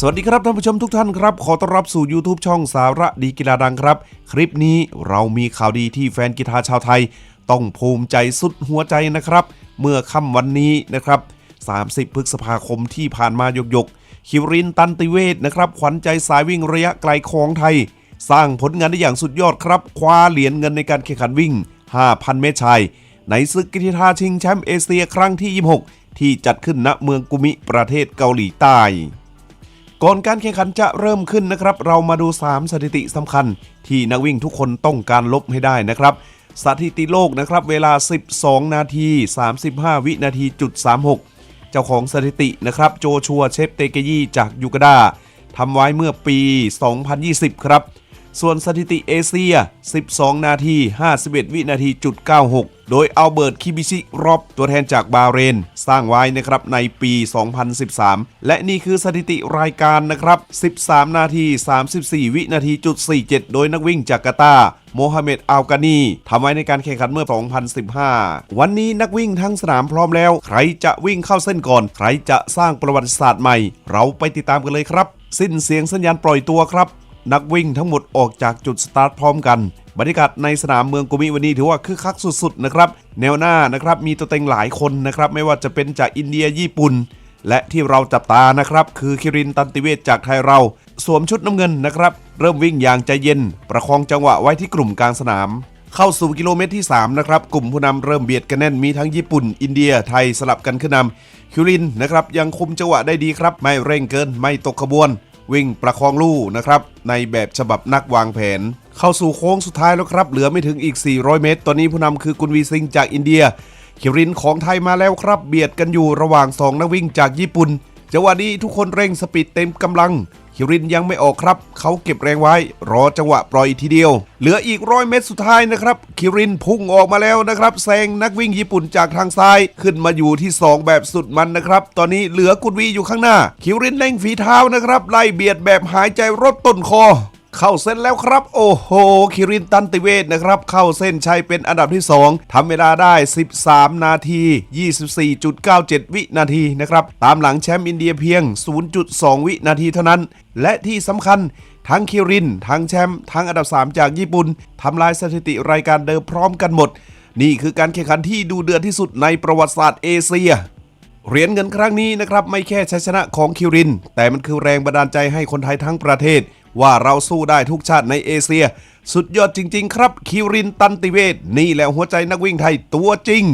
สวัสดีครับท่านผู้ชมทุกท่านครับ ขอต้อนรับสู่ YouTube ช่องสาระดีกีฬาดังครับ คลิปนี้เรามีข่าวดีที่แฟนกีฬาชาวไทย ต้องภูมิใจสุดหัวใจนะครับ เมื่อค่ำวันนี้นะครับ 30 พฤษภาคมที่ผ่านมาหยกคิวรินตันติเวศนะครับ ขวัญใจสายวิ่งระยะไกลของไทย สร้างผลงานได้อย่างสุดยอดครับ คว้าเหรียญเงินในการแข่งขันวิ่ง 5,000 เมตรชาย ในศึกกีฬาชิงแชมป์เอเชียครั้งที่ 26 ที่จัดขึ้นณเมืองกุมิประเทศเกาหลีใต้ ก่อนการแข่งขันจะเริ่มขึ้นนะครับ เรามาดู 3 สถิติสำคัญ ที่นักวิ่งทุกคนต้องการลบให้ได้นะครับสถิติโลกนะครับเวลา 12 นาที 35 วินาทีจุด36 เจ้าของสถิตินะครับโจชัวเชฟเตเกยีจากยูกาดาทำไว้เมื่อปี 2020 ครับ ส่วนสถิติเอเชีย 12 นาที 51 วินาทีจุด96 โดยอัลเบิร์ต คิบิชิรอบตัวแทนจากบาเรน สร้างไว้นะครับในปี 2013 และนี่คือสถิติรายการนะครับ 13 นาที 34 วินาทีจุด47 โดยนักวิ่งจากกาตาโมฮัมเหม็ดอัลกานีทำไว้ในการแข่งขันเมื่อ 2015 วันนี้นักวิ่งทั้งสนามพร้อมแล้ว ใครจะวิ่งเข้าเส้นก่อน ใครจะสร้างประวัติศาสตร์ใหม่ เราไปติดตามกันเลยครับ สิ้นเสียงสัญญาณปล่อยตัวครับ นักวิ่งทั้งหมดออกจากจุดสตาร์ทพร้อมกัน บรรยากาศในสนามเมืองกุมิวันนี้ถือว่าคึกคักสุดๆนะครับ แนวหน้านะครับมีตัวเต็งหลายคนนะครับ ไม่ว่าจะเป็นจากอินเดียญี่ปุ่น และที่เราจับตานะครับ คือคิรินตันติเวชจากไทยเรา สวมชุดน้ำเงินนะครับ เริ่มวิ่งอย่างใจเย็น ประคองจังหวะไว้ที่กลุ่มกลางสนาม เข้าสู่กิโลเมตรที่3นะครับกลุ่มผู้นำเริ่มเบียดกันแน่นมีทั้งญี่ปุ่น อินเดียไทยสลับกันขึ้นนำคิรินนะครับยังคุมจังหวะได้ดีครับ ไม่เร่งเกินไม่ตกขบวน วิ่งประคองลู่นะครับในแบบฉบับนักวางแผน เข้าสู่โค้งสุดท้ายแล้วครับ เหลือไม่ถึงอีก 400 เมตร ตอนนี้ผู้นำคือกุนวีซิงจากอินเดียคิรินของไทยมาแล้วครับ เบียดกันอยู่ระหว่าง 2 นักวิ่งจากญี่ปุ่นจังหวะนี้ทุกคนเร่งสปีดเต็มกำลัง คิรินยังไม่ออกครับ เขาเก็บแรงไว้ รอจังหวะปล่อยทีเดียว เหลืออีกร้อยเมตรสุดท้ายนะครับคิรินพุ่งออกมาแล้วนะครับแซงนักวิ่งญี่ปุ่นจากทางซ้าย ขึ้นมาอยู่ที่ 2 แบบสุดมันนะครับ ตอนนี้เหลือกุนวีอยู่ข้างหน้า คิรินเล่งฝีเท้านะครับ ไล่เบียดแบบหายใจรถต้นคอ เข้าเส้นแล้วครับ โอ้โห คิรินตันติเวศนะครับ เข้าเส้นชัยเป็นอันดับที่ 2ทำเวลาได้ 13 นาที 24.97 วินาทีนะครับ ตามหลังแชมป์อินเดียเพียง 0.2 วินาทีเท่านั้น และที่สำคัญทั้งคิริน ทั้งแชมป์ ทั้งอันดับ 3 จากญี่ปุ่นทำลายสถิติรายการเดิมพร้อมกันหมด นี่คือการแข่งขันที่ดูเดือดที่สุดในประวัติศาสตร์เอเชีย เหรียญเงินครั้งนี้นะครับ ไม่แค่ชัยชนะของคิริน แต่มันคือแรงบันดาลใจให้คนไทยทั้งประเทศ ว่าเราสู้ได้ทุกชาติในเอเชีย สุดยอดจริง ๆ ครับ คิรินตันติเวศนี่แหละหัวใจนักวิ่งไทยตัวจริง